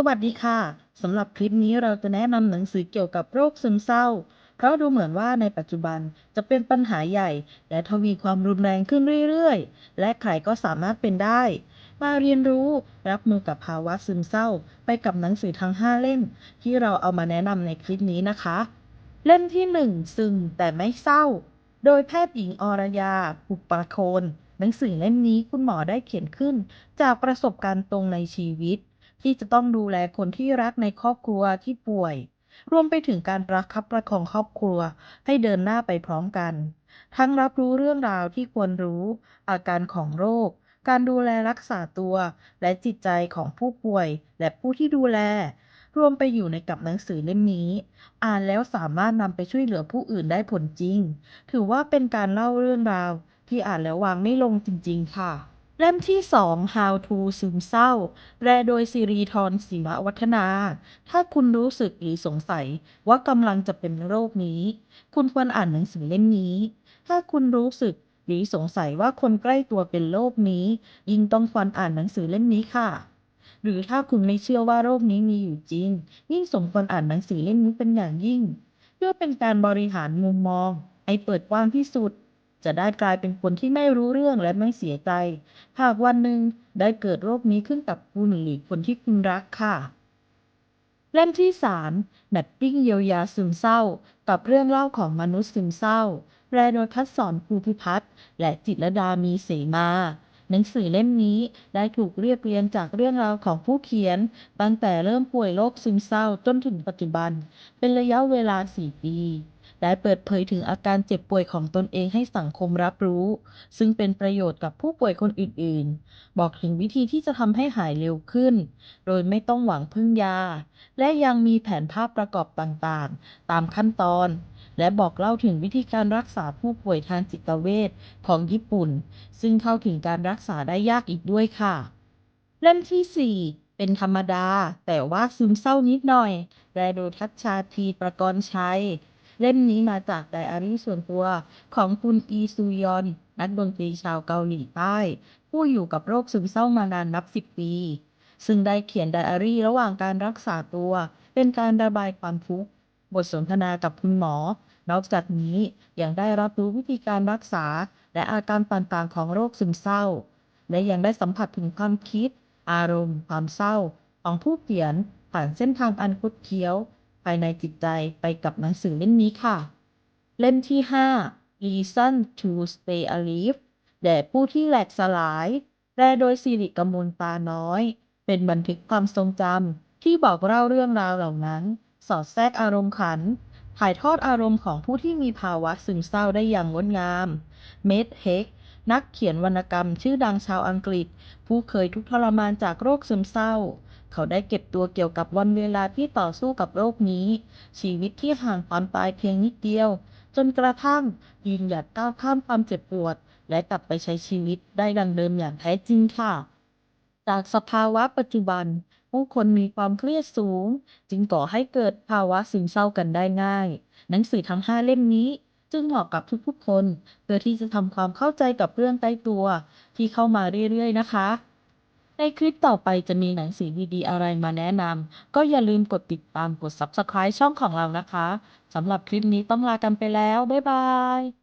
สวัสดีค่ะ สำหรับคลิปนี้เราจะแนะนำหนังสือเกี่ยวกับโรคซึมเศร้า เพราะดูเหมือนว่าในปัจจุบันจะเป็นปัญหาใหญ่ และทวีความรุนแรงขึ้นเรื่อยๆ และใครก็สามารถเป็นได้ มาเรียนรู้รับมือกับภาวะซึมเศร้า ไปกับหนังสือทั้ง 5 เล่ม ที่เราเอามาแนะนำในคลิปนี้นะคะ เล่มที่ 1 ซึมแต่ไม่เศร้า โดยแพทย์หญิงอรยาปุปประโคนหนังสือเล่มนี้คุณหมอได้เขียนขึ้น จากประสบการณ์ตรงในชีวิต ที่จะต้องดูแลคนที่รักในครอบครัวที่ป่วย รวมไปถึงการรักคับประคองครอบครัวให้เดินหน้าไปพร้อมกัน ทั้งรับรู้เรื่องราวที่ควรรู้ อาการของโรค การดูแลรักษาตัว และจิตใจของผู้ป่วย และผู้ที่ดูแล รวมไปอยู่ในกับหนังสือเล่มนี้ อ่านแล้วสามารถนำไปช่วยเหลือผู้อื่นได้ผลจริง ถือว่าเป็นการเล่าเรื่องราวที่อ่านแล้ววางไม่ลงจริง ๆ ค่ะ เล่มที่ 2 How to ซึมเศร้า แปลโดยสิริธรศิมวัฒนา ถ้าคุณรู้สึกหรือสงสัยว่ากำลังจะเป็นโรคนี้ คุณควรอ่านหนังสือเล่มนี้ ถ้าคุณรู้สึกหรือสงสัยว่าคนใกล้ตัวเป็นโรคนี้ ยิ่งต้องควรอ่านหนังสือเล่มนี้ค่ะ หรือถ้าคุณไม่เชื่อว่าโรคนี้มีอยู่จริง ยิ่งสมควรอ่านหนังสือเล่มนี้เป็นอย่างยิ่ง เพื่อเป็นการบริหารมุมมองให้เปิดกว้างที่สุด จะได้กลายเป็นคนที่ไม่รู้เรื่องและไม่เสียใจ หากวันหนึ่งได้เกิดโรคนี้ขึ้นกับคุณหรือคนที่คุณรักค่ะ เล่มที่ 3 นัดปิ้งเยียวยาซึมเศร้า กับเรื่องเล่าของมนุษย์ซึมเศร้า แปลโดยพัฒสอนภูพิพัฒน์และจิตรดามีเสมา หนังสือเล่มนี้ได้ถูกเรียบเรียงจากเรื่องราวของผู้เขียน ตั้งแต่เริ่มป่วยโรคซึมเศร้าจนถึงปัจจุบัน เป็นระยะเวลา 4 ปี ได้เปิดเผยถึงอาการเจ็บป่วยของตนเองให้สังคมรับรู้ ซึ่งเป็นประโยชน์กับผู้ป่วยคนอื่นๆ บอกถึงวิธีที่จะทำให้หายเร็วขึ้น โดยไม่ต้องหวังพึ่งยา และยังมีแผนภาพประกอบต่างๆ ตามขั้นตอน และบอกเล่าถึงวิธีการรักษาผู้ป่วยทางจิตเวชของญี่ปุ่น ซึ่งเข้าถึงการรักษาได้ยากอีกด้วยค่ะ เล่มที่ 4เป็นธรรมดา แต่ว่าซึมเศร้านิดหน่อยแปลโดทัชชาทีประกรณ์ชัย เล่มนี้มาจากไดอารี่ส่วนตัวของคุณอีซูยอน นักดนตรีชาวเกาหลีใต้ ผู้อยู่กับโรคซึมเศร้ามานานนับสิบปี ซึ่งได้เขียนไดอารี่ระหว่างการรักษาตัว เป็นการระบายความทุกข์ บทสนทนากับคุณหมอ นอกจากนี้ยังได้รับรู้วิธีการรักษา และอาการต่างๆของโรคซึมเศร้า และยังได้สัมผัสถึงความคิด อารมณ์ ความเศร้า ของผู้เขียนผ่านเส้นทางอันคดเคี้ยวายในจิตใจไปกับหนังสือเล่มนี้ค่ะ เล่มที่ 5 Reason to Stay Alive แด่ผู้ที่แหลกสลาย แปลโดยสิริกมลตาน้อย เป็นบันทึกความทรงจำที่บอกเล่าเรื่องราวเหล่านั้น สอดแทรกอารมณ์ขัน ถ่ายทอดอารมณ์ของผู้ที่มีภาวะซึมเศร้าได้อย่างงดงาม เมดเฮกนักเขียนวรรณกรรมชื่อดังชาวอังกฤษ ผู้เคยทุกข์ทรมานจากโรคซึมเศร้า เขาได้เก็บตัวเกี่ยวกับวันเวลาที่ต่อสู้กับโรคนี้ ชีวิตที่ห่างความตายเพียงนิดเดียว จนกระทั่งยืนหยัดก้าวข้ามความเจ็บปวด และกลับไปใช้ชีวิตได้ดังเดิมอย่างแท้จริงค่ะ จากสภาวะปัจจุบัน ผู้คนมีความเครียดสูง จึงก่อให้เกิดภาวะซึมเศร้ากันได้ง่าย หนังสือทั้ง5เล่มนี้จึงเหมาะกับทุกๆคน เพื่อที่จะทำความเข้าใจกับเรื่องใกล้ตัวที่เข้ามาเรื่อยๆนะคะ ในคลิปต่อไปจะมีหนังสือดีๆอะไรมาแนะนำ ก็อย่าลืมกดติดตามกด Subscribe ช่องของเรานะคะ สำหรับคลิปนี้ต้องลากันไปแล้ว บ๊ายบาย